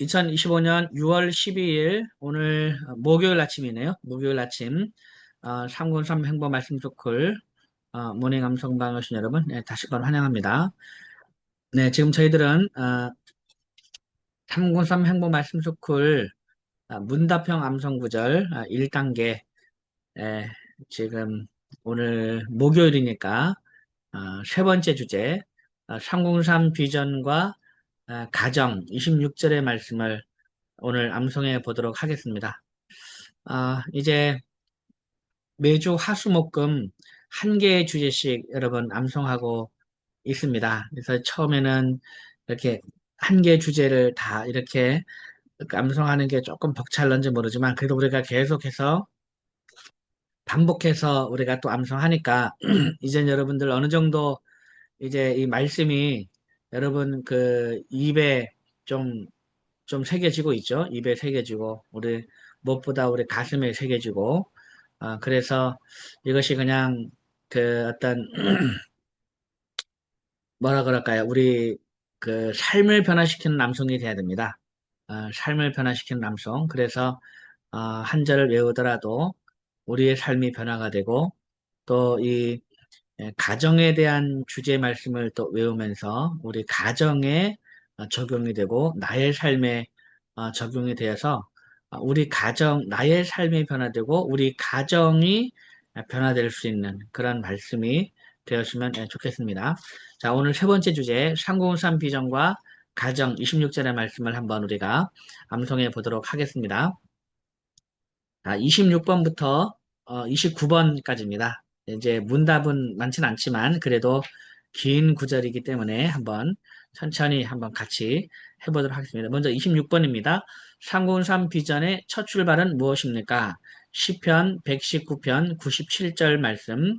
2025년 6월 12일 오늘 목요일 아침이네요. 목요일 아침 어, 303 행보 말씀 조클 어, 모닝 암송방 오신 여러분 네, 다시번 환영합니다. 네, 지금 저희들은 어, 303 행보 말씀 조클 어, 문답형 암송 구절 어, 1단계 예, 지금 오늘 목요일이니까 어, 세 번째 주제 어, 303 비전과 어, 가정 26절의 말씀을 오늘 암송해 보도록 하겠습니다. 아, 이제 매주 화수목금 한 개의 주제씩 여러분 암송하고 있습니다. 그래서 처음에는 이렇게 한 개의 주제를 다 이렇게 암송하는 게 조금 벅찰런지 모르지만 그래도 우리가 계속해서 반복해서 우리가 또 암송하니까 이제 여러분들 어느 정도 이제 이 말씀이 여러분 그 입에 좀 좀 새겨지고 있죠. 입에 새겨지고 우리 무엇보다 우리 가슴에 새겨지고 아, 그래서 이것이 그냥 그 어떤 뭐라 그럴까요? 우리 그 삶을 변화시키는 남성이 돼야 됩니다. 아, 삶을 변화시키는 남성. 그래서 아, 한 절을 외우더라도 우리의 삶이 변화가 되고 또 이 가정에 대한 주제 말씀을 또 외우면서 우리 가정에 어, 적용이 되고 나의 삶에 어, 적용이 되어서 어, 우리 가정, 나의 삶이 변화되고 우리 가정이 변화될 수 있는 그런 말씀이 되었으면 예, 좋겠습니다. 자, 오늘 세 번째 주제, 상공산 비전과 가정 26절의 말씀을 한번 우리가 암송해 보도록 하겠습니다. 자, 26번부터 29번까지입니다. 이제 문답은 많지는 않지만 그래도 긴 구절이기 때문에 한번 천천히 한번 같이 해보도록 하겠습니다. 먼저 26번입니다. 상공산 비전의 첫 출발은 무엇입니까? 시편 119편 97절 말씀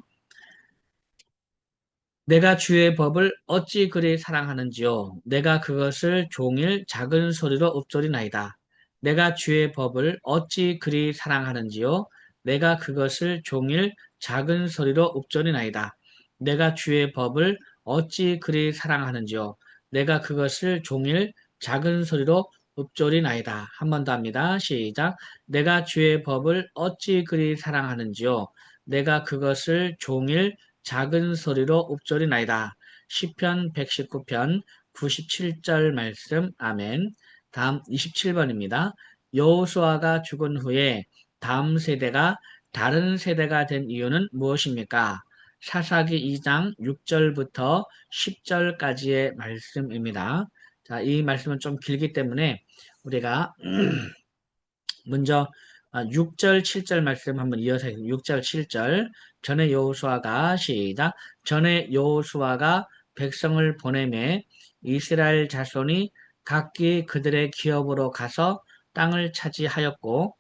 내가 주의 법을 어찌 그리 사랑하는지요. 내가 그것을 종일 작은 소리로 읊조리나이다. 내가 주의 법을 어찌 그리 사랑하는지요. 내가 그것을 종일 작은 소리로 읊조리나이다. 내가 주의 법을 어찌 그리 사랑하는지요. 내가 그것을 종일 작은 소리로 읊조리나이다. 한 번 더 합니다. 시작. 내가 주의 법을 어찌 그리 사랑하는지요. 내가 그것을 종일 작은 소리로 읊조리나이다. 시편 119편 97절 말씀 아멘. 다음 27번입니다. 여호수아가 죽은 후에 다음 세대가 다른 세대가 된 이유는 무엇입니까? 사사기 2장 6절부터 10절까지의 말씀입니다. 자, 이 말씀은 좀 길기 때문에 우리가 먼저 6절, 7절 말씀 한번 이어서 6절, 7절 전에 여호수아가 시작 전에 여호수아가 백성을 보내매 이스라엘 자손이 각기 그들의 기업으로 가서 땅을 차지하였고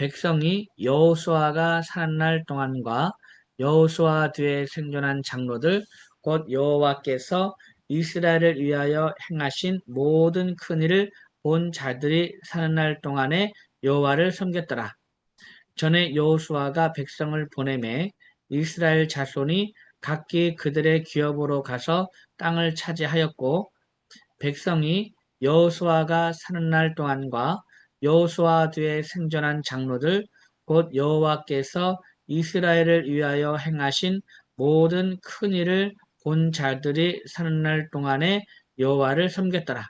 백성이 여호수아가 사는 날 동안과 여호수아 뒤에 생존한 장로들 곧 여호와께서 이스라엘을 위하여 행하신 모든 큰 일을 본 자들이 사는 날 동안에 여호와를 섬겼더라. 전에 여호수아가 백성을 보내매 이스라엘 자손이 각기 그들의 기업으로 가서 땅을 차지하였고 백성이 여호수아가 사는 날 동안과 여호수아 뒤에 생존한 장로들 곧 여호와께서 이스라엘을 위하여 행하신 모든 큰 일을 본 자들이 사는 날 동안에 여호와를 섬겼더라.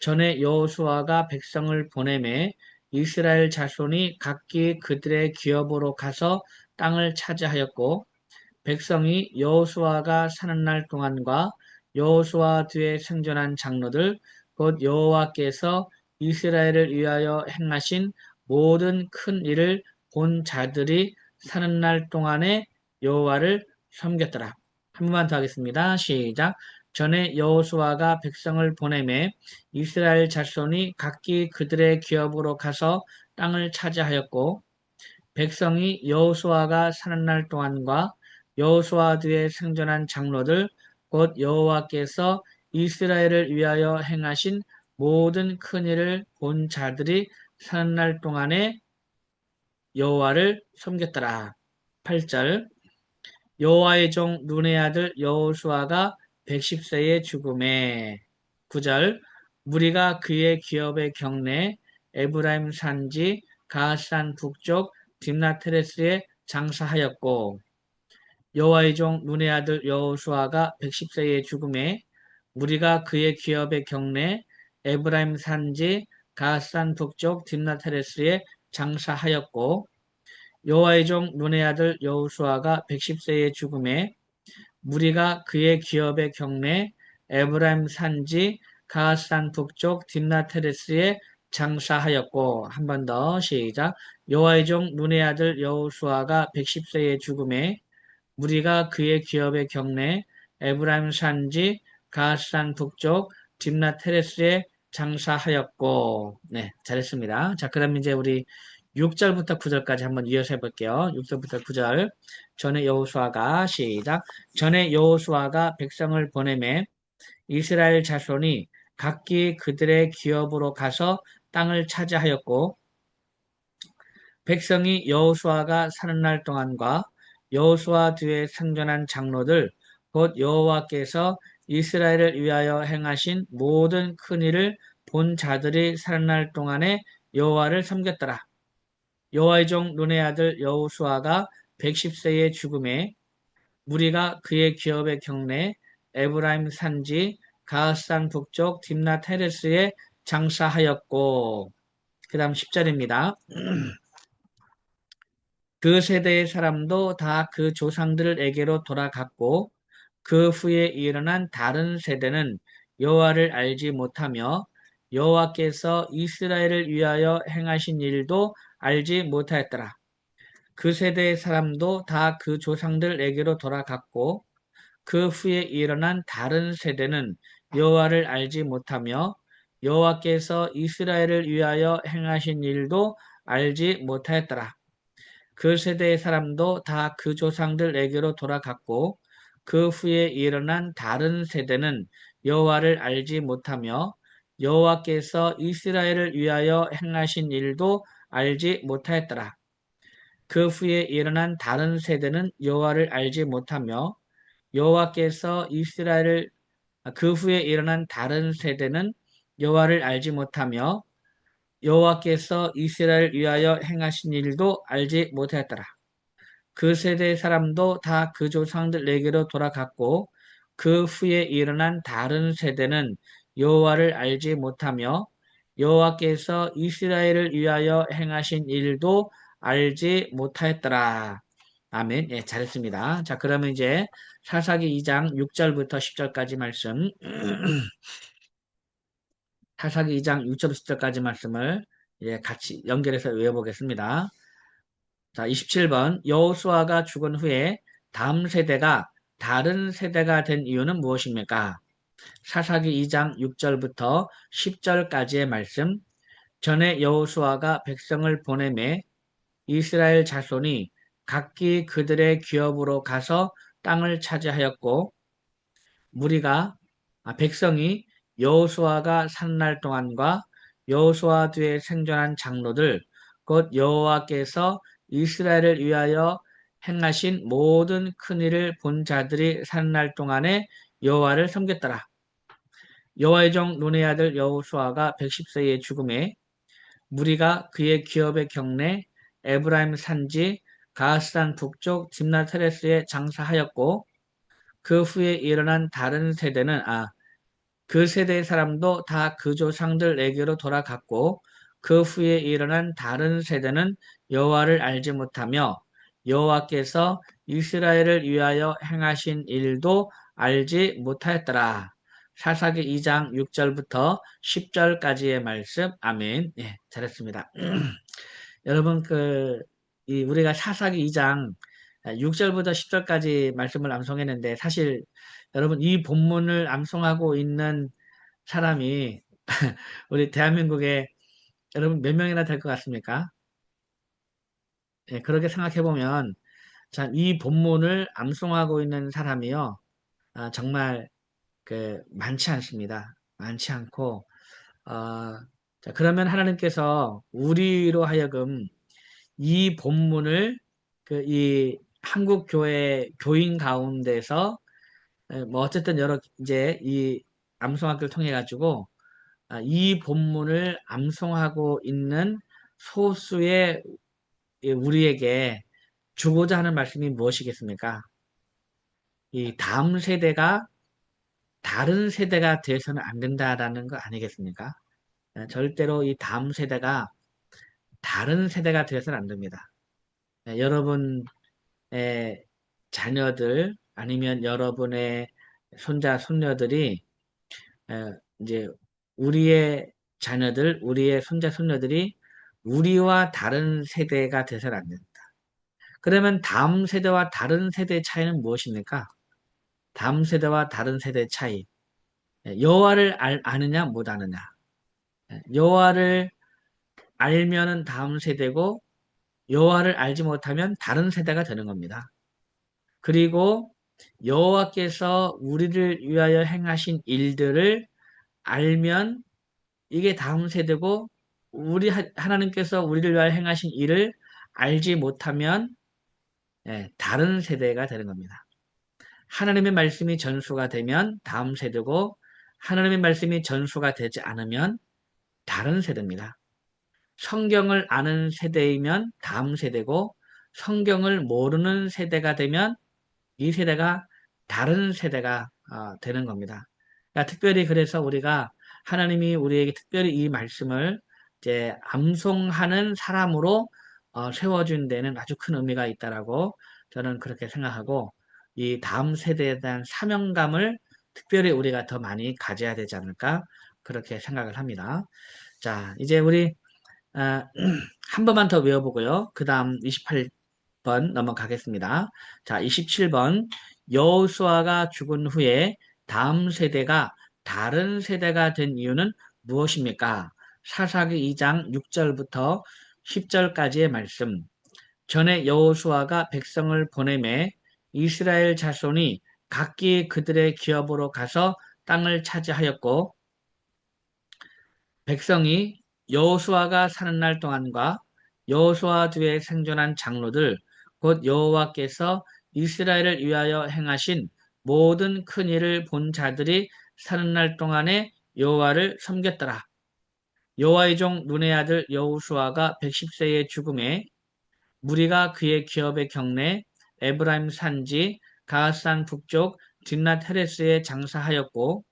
전에 여호수아가 백성을 보내매 이스라엘 자손이 각기 그들의 기업으로 가서 땅을 차지하였고 백성이 여호수아가 사는 날 동안과 여호수아 뒤에 생존한 장로들 곧 여호와께서 이스라엘을 위하여 행하신 모든 큰 일을 본 자들이 사는 날 동안에 여호와를 섬겼더라. 한 번만 더 하겠습니다. 시작. 전에 여호수아가 백성을 보내매 이스라엘 자손이 각기 그들의 기업으로 가서 땅을 차지하였고 백성이 여호수아가 사는 날 동안과 여호수아 뒤에 생존한 장로들 곧 여호와께서 이스라엘을 위하여 행하신 모든 큰 일을 본 자들이 사는 날 동안에 여호와를 섬겼더라. 8절. 여호와의 종 눈의 아들 여호수아가 110세의 죽음에. 9절. 무리가 그의 기업의 경내 에브라임 산지 가산 북쪽 딥나테레스에 장사하였고 여호와의 종 눈의 아들 여호수아가 110세의 죽음에 무리가 그의 기업의 경내 에브라임 산지 가산 북쪽 딥나테레스에 장사하였고 여호와의 종 눈의 아들 여호수아가 110세의 죽음에 무리가 그의 기업의 경내 에브라임 산지 가산 북쪽 딥나테레스에 장사하였고 한 번 더 시작. 여호와의 종 눈의 아들 여호수아가 110세의 죽음에 무리가 그의 기업의 경내 에브라임 산지 가산 북쪽 딥나테레스에 장사하였고 네 잘했습니다. 자 그럼 이제 우리 6절부터 9절까지 한번 이어서 해볼게요. 6절부터 9절 전에 여호수아가 시작 전에 여호수아가 백성을 보내매 이스라엘 자손이 각기 그들의 기업으로 가서 땅을 차지하였고 백성이 여호수아가 사는 날 동안과 여호수아 뒤에 생존한 장로들 곧 여호와께서 이스라엘을 위하여 행하신 모든 큰 일을 본 자들이 사는 날 동안에 여호와를 섬겼더라. 여호와의 종 눈의 아들 여호수아가 110세의 죽음에 무리가 그의 기업의 경내 에브라임 산지 가하산 북쪽 딥나 테레스에 장사하였고 그 다음 10절입니다. 그 세대의 사람도 다 그 조상들에게로 돌아갔고 그 후에 일어난 다른 세대는 여호와를 알지 못하며 여호와께서 이스라엘을 위하여 행하신 일도 알지 못하였더라. 그 세대의 사람도 다 그 조상들에게로 돌아갔고 그 후에 일어난 다른 세대는 여호와를 알지 못하며 여호와께서 이스라엘을 위하여 행하신 일도 알지 못하였더라. 그 세대의 사람도 다 그 조상들에게로 돌아갔고 그 후에 일어난 다른 세대는 여호와를 알지 못하며 여호와께서 이스라엘을 위하여 행하신 일도 알지 못하였더라. 그 후에 일어난 다른 세대는 여호와를 알지 못하며 여호와께서 이스라엘을 그 후에 일어난 다른 세대는 여호와를 알지 못하며 여호와께서 이스라엘을 위하여 행하신 일도 알지 못하였더라. 그 세대의 사람도 다 그 조상들 에게로 돌아갔고 그 후에 일어난 다른 세대는 여호와를 알지 못하며 여호와께서 이스라엘을 위하여 행하신 일도 알지 못하였더라. 아멘. 예, 잘했습니다. 자, 그러면 이제 사사기 2장 6절부터 10절까지 말씀. 사사기 2장 6절 10절까지 말씀을 예, 같이 연결해서 외워보겠습니다. 자, 27번 여호수아가 죽은 후에 다음 세대가 다른 세대가 된 이유는 무엇입니까? 사사기 2장 6절부터 10절까지의 말씀 전에 여호수아가 백성을 보내매 이스라엘 자손이 각기 그들의 기업으로 가서 땅을 차지하였고 무리가 아, 백성이 여호수아가 산 날 동안과 여호수아 뒤에 생존한 장로들 곧 여호와께서 이스라엘을 위하여 행하신 모든 큰 일을 본 자들이 산날 동안에 여호와를 섬겼더라. 여호와의 종 눈의 아들 여호수아가 110세의 죽음에 무리가 그의 기업의 경내 에브라임 산지 가스산 북쪽 딥나테레스에 장사하였고 그 후에 일어난 다른 세대는 아 그 세대의 사람도 다 그 조상들에게로 돌아갔고 그 후에 일어난 다른 세대는 여호와를 알지 못하며 여호와께서 이스라엘을 위하여 행하신 일도 알지 못하였더라. 사사기 2장 6절부터 10절까지의 말씀. 아멘. 예, 잘했습니다. 여러분 그이 우리가 사사기 2장 6절부터 10절까지 말씀을 암송했는데 사실 여러분 이 본문을 암송하고 있는 사람이 우리 대한민국에 여러분 몇 명이나 될 것 같습니까? 예, 그렇게 생각해 보면 참 이 본문을 암송하고 있는 사람이요 아, 정말 그 많지 않습니다. 많지 않고 어, 자, 그러면 하나님께서 우리로 하여금 이 본문을 그 이 한국 교회 교인 가운데서 에, 뭐 어쨌든 여러 이제 이 암송학교를 통해 가지고 아, 이 본문을 암송하고 있는 소수의 우리에게 주고자 하는 말씀이 무엇이겠습니까? 이 다음 세대가 다른 세대가 되어서는 안 된다라는 거 아니겠습니까? 예, 절대로 이 다음 세대가 다른 세대가 되어서는 안 됩니다. 예, 여러분의 자녀들 아니면 여러분의 손자, 손녀들이 예, 이제 우리의 자녀들, 우리의 손자, 손녀들이 우리와 다른 세대가 되어서는 안 된다. 그러면 다음 세대와 다른 세대의 차이는 무엇입니까? 다음 세대와 다른 세대의 차이. 예, 여호와를 알, 아느냐 못 아느냐. 예, 여호와를 알면은 다음 세대고 여호와를 알지 못하면 다른 세대가 되는 겁니다. 그리고 여호와께서 우리를 위하여 행하신 일들을 알면 이게 다음 세대고 우리 하나님께서 우리를 위하여 행하신 일을 알지 못하면 예, 다른 세대가 되는 겁니다. 하나님의 말씀이 전수가 되면 다음 세대고 하나님의 말씀이 전수가 되지 않으면 다른 세대입니다. 성경을 아는 세대이면 다음 세대고 성경을 모르는 세대가 되면 이 세대가 다른 세대가 어, 되는 겁니다. 그러니까 특별히 그래서 우리가 하나님이 우리에게 특별히 이 말씀을 이제 암송하는 사람으로 어, 세워준 데는 아주 큰 의미가 있다라고 저는 그렇게 생각하고 이 다음 세대에 대한 사명감을 특별히 우리가 더 많이 가져야 되지 않을까 그렇게 생각을 합니다. 자, 이제 우리 아, 한 번만 더 외워보고요. 그 다음 28번 넘어가겠습니다. 자, 27번 여호수아가 죽은 후에 다음 세대가 다른 세대가 된 이유는 무엇입니까? 사사기 2장 6절부터 10절까지의 말씀. 전에 여호수아가 백성을 보내매 이스라엘 자손이 각기 그들의 기업으로 가서 땅을 차지하였고 백성이 여호수아가 사는 날 동안과 여호수아 뒤에 생존한 장로들 곧 여호와께서 이스라엘을 위하여 행하신 모든 큰 일을 본 자들이 사는 날 동안에 여호와를 섬겼더라. 여호와의 종 눈의 아들 여호수아가 110세의 죽음에 무리가 그의 기업의 경내 에브라임 산지 가하산 북쪽 딘낫 헤레스에 장사하였고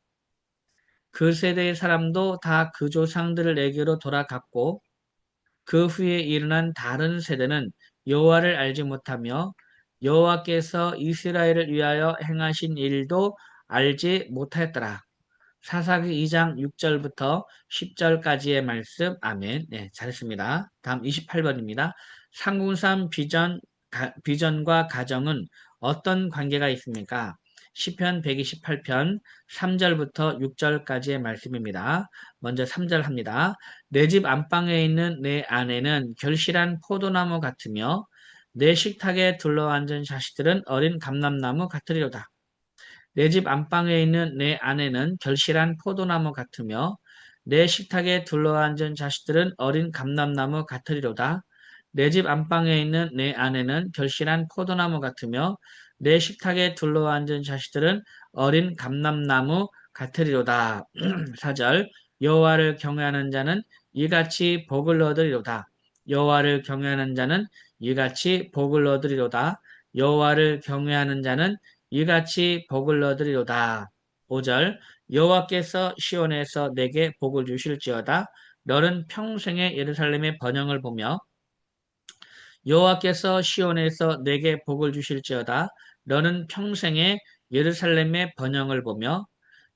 그 세대의 사람도 다 그 조상들을 에게로 돌아갔고 그 후에 일어난 다른 세대는 여호와를 알지 못하며 여호와께서 이스라엘을 위하여 행하신 일도 알지 못하였더라. 사사기 2장 6절부터 10절까지의 말씀. 아멘. 네, 잘했습니다. 다음 28번입니다. 상궁산 비전, 가, 비전과 가정은 어떤 관계가 있습니까? 시편 128편 3절부터 6절까지의 말씀입니다. 먼저 3절 합니다. 내 집 안방에 있는 내 아내는 결실한 포도나무 같으며 내 식탁에 둘러앉은 자식들은 어린 감람나무 같으리로다. 내 집 안방에 있는 내 아내는 결실한 포도나무 같으며 내 식탁에 둘러앉은 자식들은 어린 감람나무 같으리로다. 내 집 안방에 있는 내 아내는 결실한 포도나무 같으며 내 식탁에 둘러앉은 자식들은 어린 감람나무 같으리로다. 4절 여호와를 경외하는 자는 이같이 복을 얻으리로다. 여호와를 경외하는 자는 이같이 복을 얻으리로다. 여호와를 경외하는 자는 이같이 복을 얻으리로다. 5절 여호와께서 시온에서 내게 복을 주실지어다. 너는 평생의 예루살렘의 번영을 보며 여호와께서 시온에서 내게 복을 주실지어다. 너는 평생에 예루살렘의 번영을 보며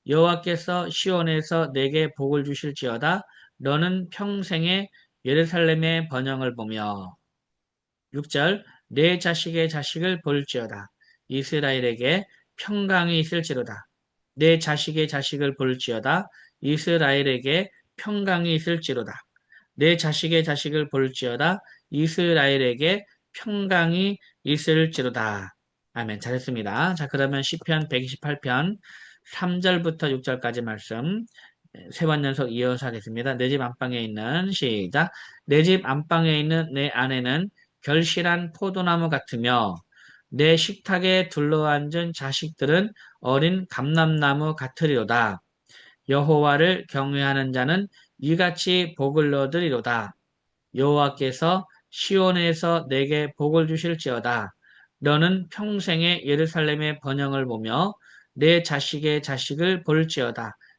여호와께서 시온에서 내게 복을 주실지어다. 너는 평생에 예루살렘의 번영을 보며 6절 내 자식의 자식을 볼지어다. 이스라엘에게 평강이 있을지로다. 내 자식의 자식을 볼지어다. 이스라엘에게 평강이 있을지로다. 내 자식의 자식을 볼지어다. 이스라엘에게 평강이 있을지로다. 아멘. 잘했습니다. 자, 그러면 시편 128편 3절부터 6절까지 말씀 세 번 연속 이어서 하겠습니다. 내 집 안방에 있는 시작. 내 집 안방에 있는 내 아내는 결실한 포도나무 같으며 내 식탁에 둘러앉은 자식들은 어린 감람나무 같으리로다. 여호와를 경외하는 자는 이같이 복을 얻으리로다. 여호와께서 시온에서 내게 복을 주실지어다. 너는 평생에 예루살렘의 번영을 보며 내 자식의 자식을 볼지어다.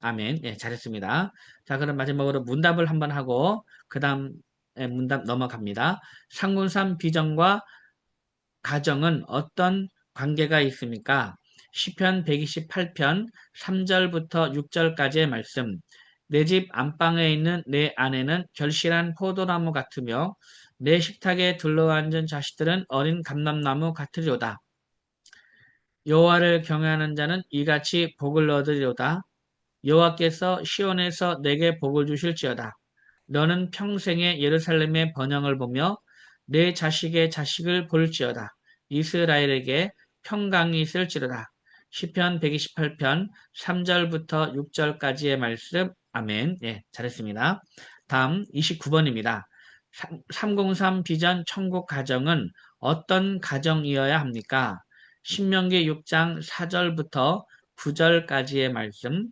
아멘. 예, 잘했습니다. 자, 그럼 마지막으로 문답을 한번 하고 그 다음 문답 넘어갑니다. 상군삼 비전과 가정은 어떤 관계가 있습니까? 시편 128편 3절부터 6절까지의 말씀. 내 집 안방에 있는 내 아내는 결실한 포도나무 같으며 내 식탁에 둘러앉은 자식들은 어린 감람나무 같으리로다. 여호와를 경외하는 자는 이같이 복을 얻으리로다. 여호와께서 시온에서 내게 복을 주실지어다. 너는 평생에 예루살렘의 번영을 보며 내 자식의 자식을 볼지어다. 이스라엘에게 평강이 있을지로다. 시편 128편 3절부터 6절까지의 말씀 아멘. 예, 잘했습니다. 다음 29번입니다. 303 비전 천국 가정은 어떤 가정이어야 합니까? 신명기 6장 4절부터 9절까지의 말씀.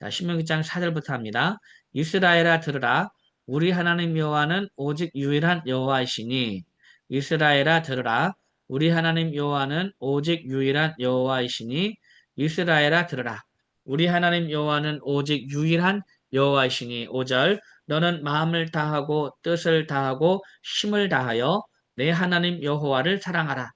자, 신명기 6장 4절부터 합니다. 이스라엘아 들으라. 우리 하나님 여호와는 오직 유일한 여호와이시니. 이스라엘아 들으라. 우리 하나님 여호와는 오직 유일한 여호와이시니. 이스라엘아 들으라. 우리 하나님 여호와는 오직 유일한 여호와이시니. 5절 너는 마음을 다하고 뜻을 다하고 힘을 다하여 내 하나님 여호와를 사랑하라.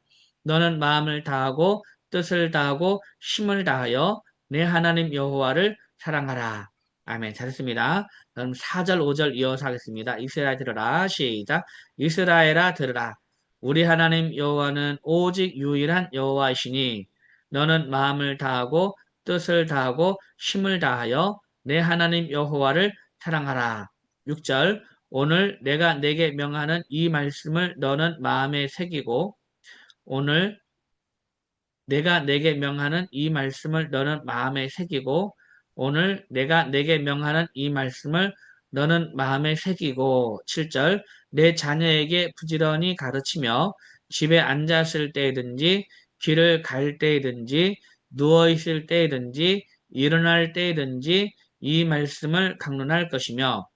너는 마음을 다하고 뜻을 다하고 힘을 다하여 내 하나님 여호와를 사랑하라. 아멘. 잘했습니다. 그럼 4절, 5절 이어서 하겠습니다. 이스라엘 들으라. 시작. 이스라엘아 들으라. 우리 하나님 여호와는 오직 유일한 여호와이시니 너는 마음을 다하고 뜻을 다하고 힘을 다하여 내 하나님 여호와를 사랑하라. 6절 오늘 내가 내게 명하는 이 말씀을 너는 마음에 새기고 오늘 내가 내게 명하는 이 말씀을 너는 마음에 새기고 오늘 내가 내게 명하는 이 말씀을 너는 마음에 새기고 7절 내 자녀에게 부지런히 가르치며 집에 앉았을 때든지 길을 갈 때든지 누워 있을 때든지 일어날 때든지 이 말씀을 강론할 것이며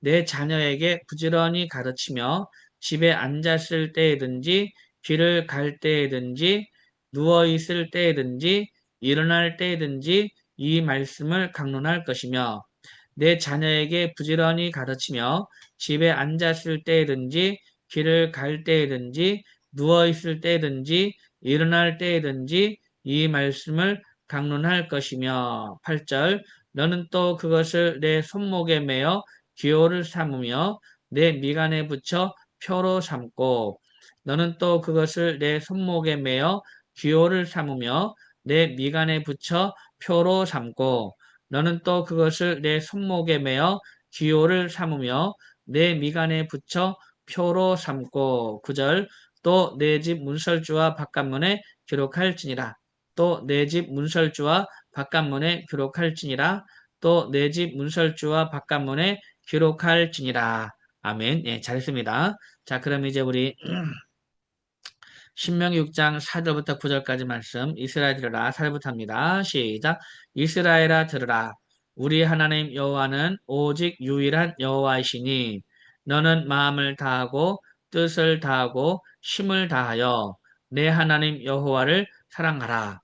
내 자녀에게 부지런히 가르치며 집에 앉았을 때든지 길을 갈 때든지 누워 있을 때든지 일어날 때든지 이 말씀을 강론할 것이며 내 자녀에게 부지런히 가르치며 집에 앉았을 때든지 길을 갈 때든지 누워 있을 때든지 일어날 때든지 이 말씀을 강론할 것이며 8절 너는 또 그것을 내 손목에 매어 기호를 삼으며 내 미간에 붙여 표로 삼고 너는 또 그것을 내 손목에 매어 기호를 삼으며 내 미간에 붙여 표로 삼고 너는 또 그것을 내 손목에 매어 기호를 삼으며 내 미간에 붙여 표로 삼고 9절 또 내 집 문설주와 바깥문에 기록할지니라 또 내 집 문설주와 바깥문에 기록할지니라 또 내 집 문설주와 바깥문에 기록할지니라. 아멘. 예, 잘했습니다. 자, 그럼 이제 우리 신명기 6장 4절부터 9절까지 말씀 이스라엘 들으라 4절부터 합니다. 시작. 이스라엘아 들으라. 우리 하나님 여호와는 오직 유일한 여호와이시니 너는 마음을 다하고 뜻을 다하고 힘을 다하여 내 하나님 여호와를 사랑하라.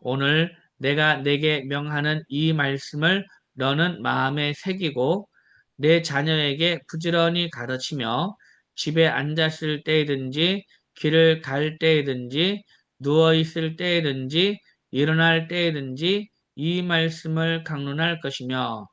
오늘 내가 내게 명하는 이 말씀을 너는 마음에 새기고 내 자녀에게 부지런히 가르치며 집에 앉았을 때이든지 길을 갈 때이든지 누워 있을 때이든지 일어날 때이든지 이 말씀을 강론할 것이며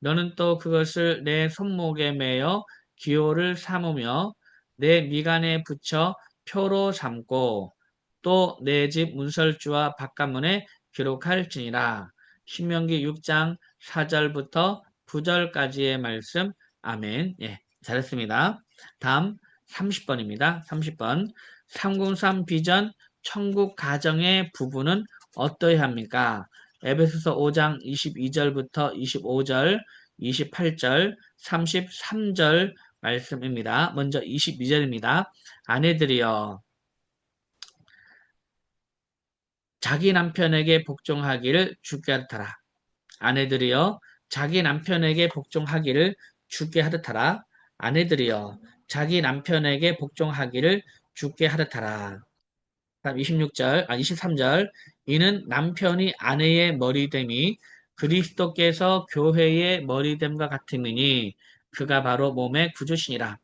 너는 또 그것을 내 손목에 매어 기호를 삼으며 내 미간에 붙여 표로 삼고 또 내 집 문설주와 바깥문에 기록할지니라. 신명기 6장 4절부터 9절까지의 말씀. 아멘. 예, 잘했습니다. 다음 30번입니다. 30번. 303 비전 천국 가정의 부분은 어떠해야 합니까? 에베소서 5장 22절부터 25절, 28절, 33절 말씀입니다. 먼저 22절입니다. 아내들이여 자기 남편에게 복종하기를 주게 하더라. 아내들이여 자기 남편에게 복종하기를 주게 하듯하라. 아내들이여 자기 남편에게 복종하기를 주게 하듯하라. 26절, 아 23절. 이는 남편이 아내의 머리됨이 그리스도께서 교회의 머리됨과 같음이니 그가 바로 몸의 구주시니라.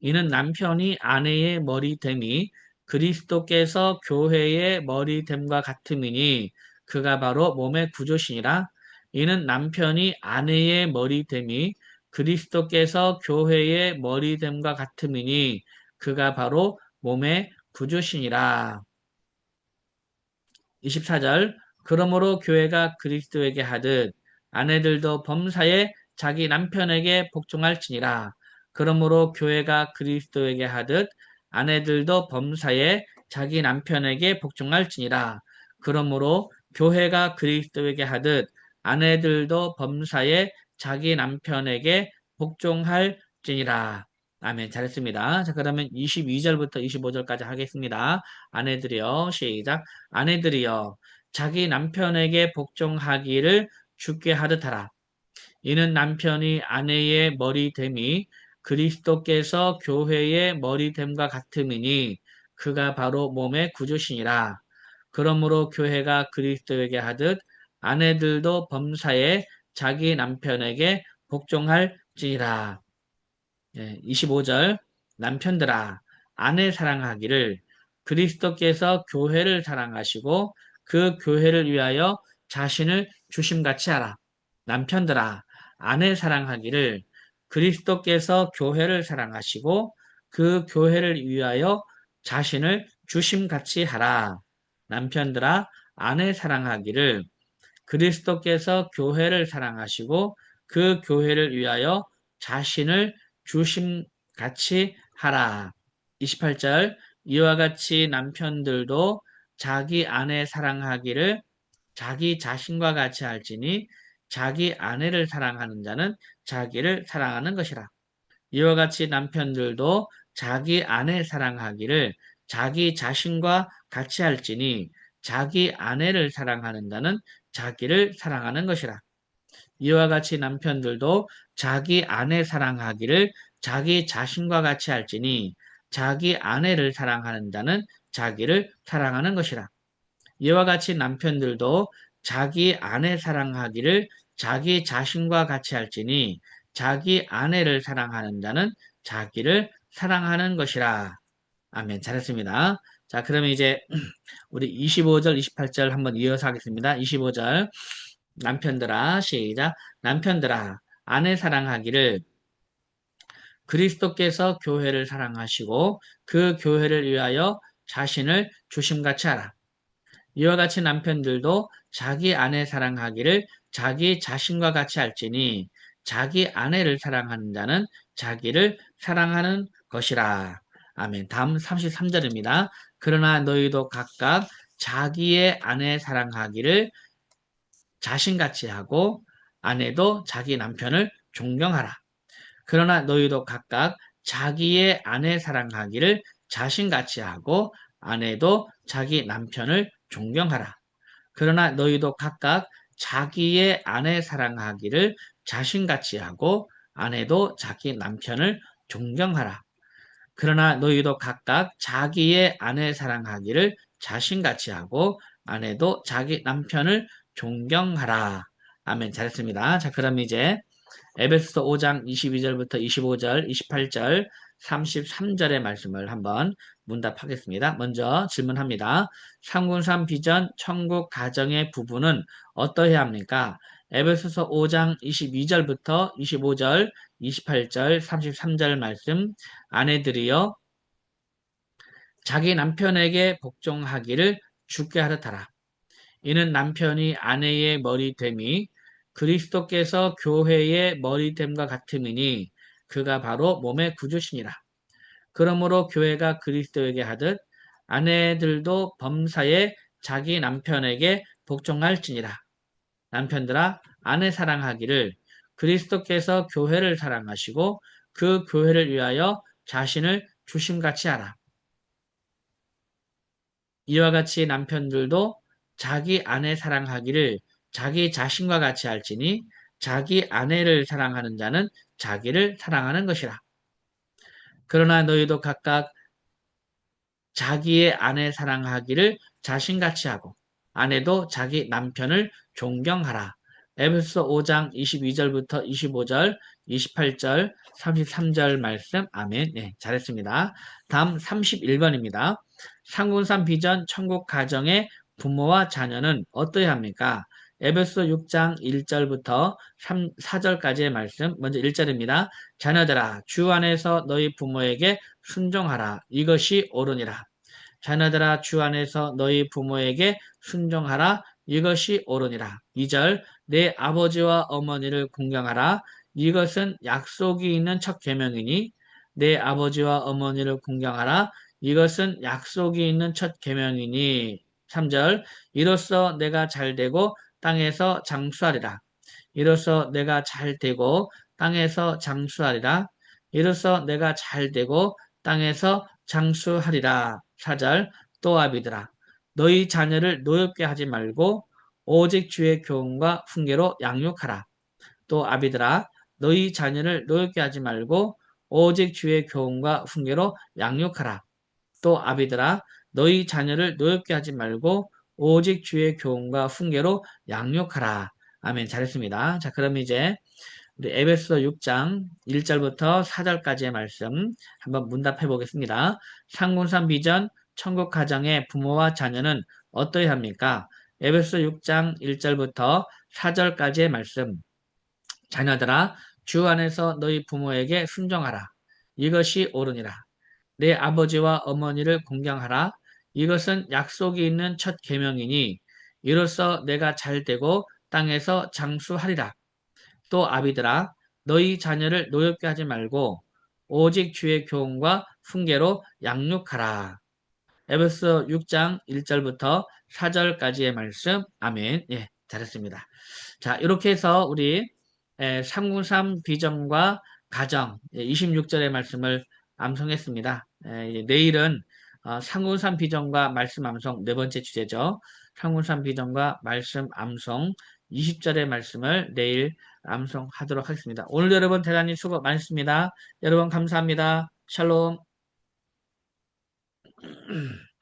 이는 남편이 아내의 머리됨이 그리스도께서 교회의 머리됨과 같음이니 그가 바로 몸의 구조시니라. 이는 남편이 아내의 머리됨이 그리스도께서 교회의 머리됨과 같음이니 그가 바로 몸의 구조시니라. 24절 그러므로 교회가 그리스도에게 하듯 아내들도 범사에 자기 남편에게 복종할지니라. 그러므로 교회가 그리스도에게 하듯 아내들도 범사에 자기 남편에게 복종할지니라. 그러므로 교회가 그리스도에게 하듯 아내들도 범사에 자기 남편에게 복종할지니라. 아멘. 잘했습니다. 자, 그러면 22절부터 25절까지 하겠습니다. 아내들이여, 시작. 아내들이여, 자기 남편에게 복종하기를 죽게 하듯하라. 이는 남편이 아내의 머리됨이 그리스도께서 교회의 머리됨과 같음이니 그가 바로 몸의 구주시니라. 그러므로 교회가 그리스도에게 하듯 아내들도 범사에 자기 남편에게 복종할지니라. 25절 남편들아 아내 사랑하기를 그리스도께서 교회를 사랑하시고 그 교회를 위하여 자신을 주심같이 하라. 남편들아 아내 사랑하기를 그리스도께서 교회를 사랑하시고 그 교회를 위하여 자신을 주심같이 하라. 남편들아 아내 사랑하기를 그리스도께서 교회를 사랑하시고 그 교회를 위하여 자신을 주심 같이 하라. 28절 이와 같이 남편들도 자기 아내 사랑하기를 자기 자신과 같이 할지니 자기 아내를 사랑하는 자는 자기를 사랑하는 것이라. 이와 같이 남편들도 자기 아내 사랑하기를 자기 자신과 같이 할지니 자기 아내를 사랑하는 자는 자기를 사랑하는 것이라. 이와 같이 남편들도 자기 아내 사랑하기를 자기 자신과 같이 할지니 자기 아내를 사랑하는 자는 자기를 사랑하는 것이라. 이와 같이 남편들도 자기 아내 사랑하기를 자기 자신과 같이 할지니 자기 아내를 사랑하는 자는 자기를 사랑하는 것이라. 아멘. 잘했습니다. 자, 그러면 이제 우리 25절, 28절 한번 이어서 하겠습니다. 25절. 남편들아, 시작. 남편들아, 아내 사랑하기를 그리스도께서 교회를 사랑하시고 그 교회를 위하여 자신을 주심같이 하라. 이와 같이 남편들도 자기 아내 사랑하기를 자기 자신과 같이 할지니 자기 아내를 사랑하는 자는 자기를 사랑하는 것이라. 아멘. 다음 33절입니다. 그러나 너희도 각각 자기의 아내 사랑하기를 자신같이 하고 아내도 자기 남편을 존경하라. 그러나 너희도 각각 자기의 아내 사랑하기를 자신같이 하고 아내도 자기 남편을 존경하라. 그러나 너희도 각각 자기의 아내 사랑하기를 자신같이 하고 아내도 자기 남편을 존경하라. 그러나 너희도 각각 자기의 아내 사랑하기를 자신같이 하고 아내도 자기 남편을 존경하라. 아멘. 잘했습니다. 자, 그럼 이제 에베소서 5장 22절부터 25절, 28절, 33절의 말씀을 한번 문답하겠습니다. 먼저 질문합니다. 303 비전 천국 가정의 부부는 어떠해야 합니까? 에베소서 5장 22절부터 25절, 28절, 33절 말씀 아내들이여 자기 남편에게 복종하기를 죽게 하듯하라. 이는 남편이 아내의 머리됨이 그리스도께서 교회의 머리됨과 같음이니 그가 바로 몸의 구주시니라. 그러므로 교회가 그리스도에게 하듯 아내들도 범사에 자기 남편에게 복종할지니라. 남편들아 아내 사랑하기를 그리스도께서 교회를 사랑하시고 그 교회를 위하여 자신을 주심같이 하라. 이와 같이 남편들도 자기 아내 사랑하기를 자기 자신과 같이 할지니 자기 아내를 사랑하는 자는 자기를 사랑하는 것이라. 그러나 너희도 각각 자기의 아내 사랑하기를 자신같이 하고 아내도 자기 남편을 존경하라. 에베소 5장 22절부터 25절, 28절, 33절 말씀. 아멘. 네, 잘했습니다. 다음 31번입니다. 상군산 비전 천국 가정의 부모와 자녀는 어떠해야 합니까? 에베소 6장 1절부터 3, 4절까지의 말씀. 먼저 1절입니다. 자녀들아 주 안에서 너희 부모에게 순종하라. 이것이 옳으니라. 자녀들아 주 안에서 너희 부모에게 순종하라. 이것이 옳으니라. 2절 내 아버지와 어머니를 공경하라. 이것은 약속이 있는 첫 계명이니 내 아버지와 어머니를 공경하라. 이것은 약속이 있는 첫 계명이니 3절 이로써 내가 잘 되고 땅에서 장수하리라. 이로써 내가 잘 되고 땅에서 장수하리라. 이로써 내가 잘 되고 땅에서 장수하리라. 4절 또 아비들아 너희 자녀를 노엽게 하지 말고 오직 주의 교훈과 훈계로 양육하라. 또 아비들아 너희 자녀를 노엽게 하지 말고 오직 주의 교훈과 훈계로 양육하라. 또 아비들아 너희 자녀를 노엽게 하지 말고 오직 주의 교훈과 훈계로 양육하라. 아멘. 잘했습니다. 자, 그럼 이제 우리 에베소 6장 1절부터 4절까지의 말씀 한번 문답해 보겠습니다. 상군산 비전 천국 가정의 부모와 자녀는 어떠해야 합니까? 에베소 6장 1절부터 4절까지의 말씀. 자녀들아 주 안에서 너희 부모에게 순종하라. 이것이 옳으니라. 내 아버지와 어머니를 공경하라. 이것은 약속이 있는 첫 계명이니 이로써 내가 잘 되고 땅에서 장수하리라. 또 아비들아 너희 자녀를 노엽게 하지 말고 오직 주의 교훈과 훈계로 양육하라. 에베소 6장 1절부터 4절까지의 말씀. 아멘. 예, 잘했습니다. 자, 이렇게 해서 우리 393 비전과 가정 26절의 말씀을 암송했습니다. 내일은 어, 상군산 비전과 말씀 암송 네 번째 주제죠. 상군산 비전과 말씀 암송 20절의 말씀을 내일 암송하도록 하겠습니다. 오늘 여러분 대단히 수고 많습니다. 여러분 감사합니다. 샬롬